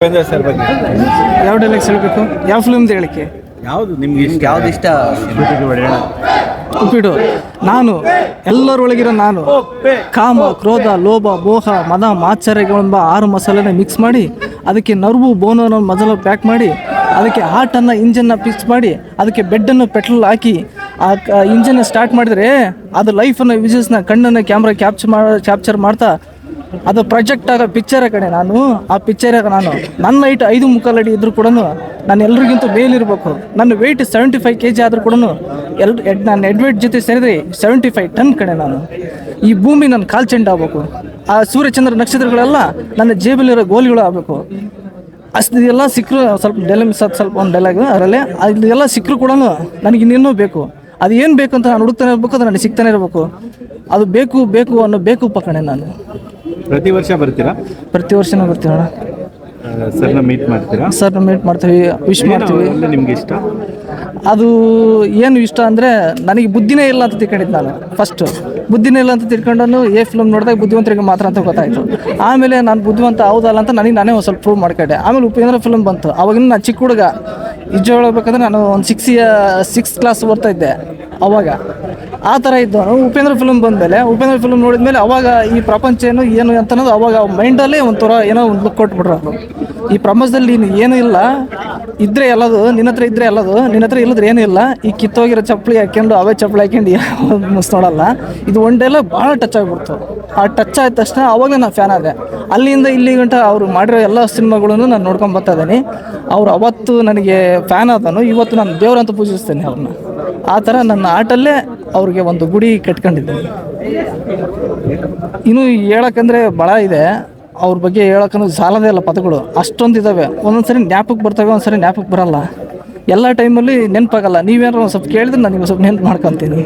Upendra sir ಬಗ್ಗೆ. ಯಾವ dialogues ಹೇಳಬೇಕು? ಯಾವ ಫಿಲ್ಮ್ದು ಹೇಳಿಕೆ ಯಾವುದು? ನಿಮ್ಗೆ ಇಷ್ಟ? ಯಾವ್ದು ಇಷ್ಟ? ಉಪ್ಪಿಟ್ಟು ನಾನು ಎಲ್ಲರೊಳಗಿರೋ ನಾನು ಕಾಮ ಕ್ರೋಧ ಲೋಭ ಮೋಹ ಮದ ಮಾತ್ಸರ್ಯಗಳೆಂಬ ಆರು ಮಸಾಲೆನ ಮಿಕ್ಸ್ ಮಾಡಿ ಅದಕ್ಕೆ ನರ್ವು ಬೋನನ್ನು ಮೊದಲು ಪ್ಯಾಕ್ ಮಾಡಿ ಅದಕ್ಕೆ ಹಾರ್ಟನ್ನು ಇಂಜನ್ನ ಫಿಕ್ಸ್ ಮಾಡಿ ಅದಕ್ಕೆ ಬೆಡ್ಡನ್ನು ಪೆಟ್ರೋಲ್ ಹಾಕಿ ಆ ಇಂಜನ್ನ ಸ್ಟಾರ್ಟ್ ಮಾಡಿದರೆ ಅದು ಲೈಫನ್ನು ವಿಜಸ್ನ ಕಣ್ಣನ್ನು ಕ್ಯಾಮ್ರಾ ಕ್ಯಾಪ್ಚರ್ ಮಾ ಕ್ಯಾಪ್ಚರ್ ಮಾಡ್ತಾ ಅದು ಪ್ರೊಜೆಕ್ಟ್ ಆಗೋ ಪಿಕ್ಚರ್ ಕಡೆ ನಾನು. ಆ ಪಿಕ್ಚರ್ ನಾನು ನನ್ನ ಹೈಟ್ ಐದು ಮುಕ್ಕಾಲಡಿ ಇದ್ರೂ ಕೂಡ ನಾನು ಎಲ್ರಿಗಿಂತ ಮೇಲಿರಬೇಕು ನನ್ನ weight seventy five K G ಆದರೂ ಕೂಡ ಎಲ್, ಎಡ್ ನಾನು ಎಡ್ವೆಟ್ ಜೊತೆ ಸೇರಿದ್ರೆ ಸೆವೆಂಟಿ ಫೈವ್ ಟನ್ ಕಡೆ ನಾನು. ಈ ಭೂಮಿ ನನ್ನ ಕಾಲ್ ಚೆಂಡು ಆಗ್ಬೇಕು. ಆ ಸೂರ್ಯಚಂದ್ರ ನಕ್ಷತ್ರಗಳೆಲ್ಲ ನನ್ನ ಜೇಬಲ್ಲಿರೋ ಗೋಲಿಗಳು ಆಗಬೇಕು. ಅಷ್ಟು ಇದೆಲ್ಲ ಸಿಕ್ಕರು ಸ್ವಲ್ಪ ಡೆಲ ಮಿಸ್ ಸ್ವಲ್ಪ ಒಂದು ಡೈಲಾಗ್ ಅದರಲ್ಲೇ ಅದೆಲ್ಲ ಸಿಕ್ಕರು ಕೂಡ ನನಗೆ ಇನ್ನೇನೋ ಬೇಕು. ಅದು ಏನು ಬೇಕು ಅಂತ ನಾನು ಹುಡುಕ್ತಾನೆ ಇರಬೇಕು, ಅದು ನನಗೆ ಸಿಗ್ತಾನೆ ಇರಬೇಕು. ಅದು ಬೇಕು ಬೇಕು ಅನ್ನೋ ಬೇಕು ಪಕ್ಕಣೆ ನಾನು. ಪ್ರತಿ ವರ್ಷ ಬರ್ತೀರಾ? ಪ್ರತಿ ವರ್ಷನೂ ಬರ್ತೀವಿ ಅಣ್ಣ. ಸರ್ನ ಮೀಟ್ ಮಾಡ್ತೀರಾ? ಸರ್ ಮೀಟ್ ಮಾಡ್ತೀವಿ ವಿಶ್ ಮಾಡ್ತೀವಿ. ನಿಮ್ಗೆ ಇಷ್ಟ? ಅದು ಏನು ಇಷ್ಟ ಅಂದರೆ ನನಗೆ ಬುದ್ಧಿನೇ ಇಲ್ಲ ಅಂತ ತಿಳ್ಕೊಂಡಿದ್ದೆ ನಾನು. ಫಸ್ಟು ಬುದ್ಧಿನೇ ಇಲ್ಲ ಅಂತ ತಿಳ್ಕೊಂಡು ಏ ಫಿಲಮ್ ನೋಡಿದಾಗ ಬುದ್ಧಿವಂತರಿಗೆ ಮಾತ್ರ ಅಂತ ಗೊತ್ತಾಯಿತು. ಆಮೇಲೆ ನಾನು ಬುದ್ಧಿವಂತ ಹೌದಲ್ಲ ಅಂತ ನನಗೆ ನಾನೇ ಒಂದು ಸ್ವಲ್ಪ ಪ್ರೂವ್ ಮಾಡ್ಕೊಂಡೆ. ಆಮೇಲೆ ಉಪೇಂದ್ರ ಫಿಲ್ಮ್ ಬಂತು. ಅವಾಗಿನ ನಾನು ಚಿಕ್ಕ ಹುಡುಗ. ನಿಜ ಹೇಳ್ಬೇಕಂದ್ರೆ ನಾನು ಒಂದು ಸಿಕ್ಸ್ ಸಿಕ್ಸ್ ಕ್ಲಾಸ್ ಓದ್ತಾ ಇದ್ದೆ, ಅವಾಗ. ಆ ಥರ ಇದ್ದವನು ಉಪೇಂದ್ರ ಫಿಲಮ್ ಬಂದಮೇಲೆ, ಉಪೇಂದ್ರ ಫಿಲ್ಮ್ ನೋಡಿದ್ಮೇಲೆ ಅವಾಗ ಈ ಪ್ರಪಂಚ ಏನು ಏನು ಅಂತ ಅನ್ನೋದು ಅವಾಗ ಮೈಂಡಲ್ಲೇ ಒಂಥರ ಏನೋ ಒಂದು ಲುಕ್ ಕೊಟ್ಬಿಟ್ರು ಈ ಪ್ರಪಂಚದಲ್ಲಿ ಏನು ಇಲ್ಲ, ಇದ್ರೆ ಎಲ್ಲದು, ನಿನ್ನ ಹತ್ರ ಇದ್ರೆ ಎಲ್ಲದು, ನಿನ್ನ ಹತ್ರ ಇಲ್ಲದ್ರೆ ಏನೂ ಇಲ್ಲ. ಈ ಕಿತ್ತೋಗಿರೋ ಚಪ್ಪಲಿ ಹಾಕ್ಕೊಂಡು, ಅವೇ ಚಪ್ಪಲಿ ಹಾಕ್ಯಂಡು ಮುಸ್ ನೋಡಲ್ಲ. ಇದು ಒನ್ ಡೇಲ್ಲ ಭಾಳ ಟಚ್ ಆಗ್ಬಿಡ್ತು. ಆ ಟಚ್ ಆದ ತಕ್ಷಣ ಅವಾಗ ನಾನು ಫ್ಯಾನ್ ಆದೆ. ಅಲ್ಲಿಂದ ಇಲ್ಲಿ ಗಂಟ ಅವರು ಮಾಡಿರೋ ಎಲ್ಲ ಸಿನಿಮಾಗಳನ್ನು ನಾನು ನೋಡ್ಕೊಂಡು ಬರ್ತಾ ಇದ್ದೀನಿ. ಅವ್ರು ಅವತ್ತು ನನಗೆ ಫ್ಯಾನ್ ಆದನು ಇವತ್ತು ನಾನು ದೇವ್ರಂತ ಪೂಜಿಸ್ತೇನೆ ಅವ್ರನ್ನ. ಆ ಥರ ನನ್ನ ಆಟಲ್ಲೇ ಅವ್ರಿಗೆ ಒಂದು ಗುಡಿ ಕಟ್ಕೊಂಡಿದ್ದೀನಿ. ಇನ್ನು ಹೇಳಕ್ಕಂದ್ರೆ ಭಾಳ ಇದೆ. ಅವ್ರ ಬಗ್ಗೆ ಹೇಳೋಕ್ಕೂ ಸಾಲದೇ ಇಲ್ಲ ಪದಗಳು. ಅಷ್ಟೊಂದು ಇದ್ದಾವೆ ಒಂದೊಂದ್ಸರಿ ಜ್ಞಾಪಕ್ಕೆ ಬರ್ತವೆ, ಒಂದ್ಸರಿ ಜ್ಞಾಪಕ್ಕೆ ಬರಲ್ಲ. ಎಲ್ಲ ಟೈಮಲ್ಲಿ ನೆನಪಾಗಲ್ಲ. ನೀವೇನಾರು ಸ್ವಲ್ಪ ಕೇಳಿದ್ರೆ ನಾನು ನಿಮ್ಗೆ ಸ್ವಲ್ಪ ನೆನಪು ಮಾಡ್ಕೊತೀನಿ.